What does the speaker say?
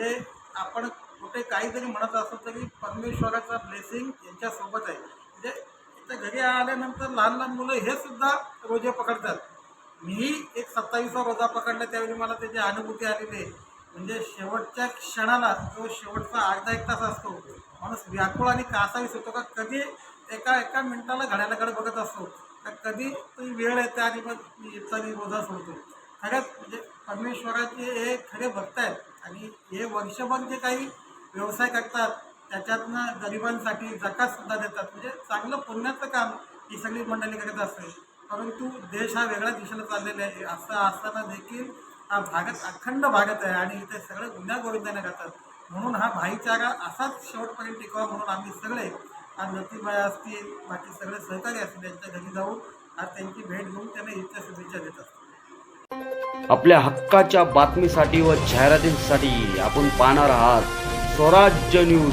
म्हणजे आपण कुठे काहीतरी म्हणत असो तरी परमेश्वराचा ब्लेसिंग यांच्यासोबत आहे. म्हणजे त्या घरी आल्यानंतर लहान लहान मुलं हे सुद्धा रोजे पकडतात. मी एक सत्तावीसवा रोजा पकडला त्यावेळी मला त्याची अनुभूती आलेली आहे. म्हणजे शेवटच्या क्षणाला जो शेवटचा अर्धा एक तास असतो. माणूस व्याकुळ आणि कासावीस होतो. का कधी एका एका मिनिटाला घड्याकडे बघत असतो. का कधी तुम्ही वेळ येते आणि मग रोजा सोडतो. खरंच म्हणजे परमेश्वराचे हे खरे भक्त आहेत. आणि हे वर्षभर जे काही व्यवसाय करतात त्याच्यातनं गरिबांसाठी जकात सुद्धा देतात. म्हणजे चांगलं पुण्याचं काम ही सगळी मंडळी करत असते. परंतु देश हा वेगळ्या दिशेला चाललेला आहे. असं असताना देखील हा भारत अखंड भारत आहे आणि इथे सगळे गुन्हा गोविंदाने करतात म्हणून हा भाईचारा असाच शेवटपर्यंत टिकावा म्हणून आम्ही सगळे आज नतीबाई असतील बाकी सगळे सहकारी असतील त्यांच्या घरी जाऊन आज त्यांची भेट घेऊन त्यांना इथल्या शुभेच्छा देतात. आपल्या हक्काच्या बातमीसाठी व जाहिरातींसाठी आपण पाहणार आहात स्वराज्य न्यूज.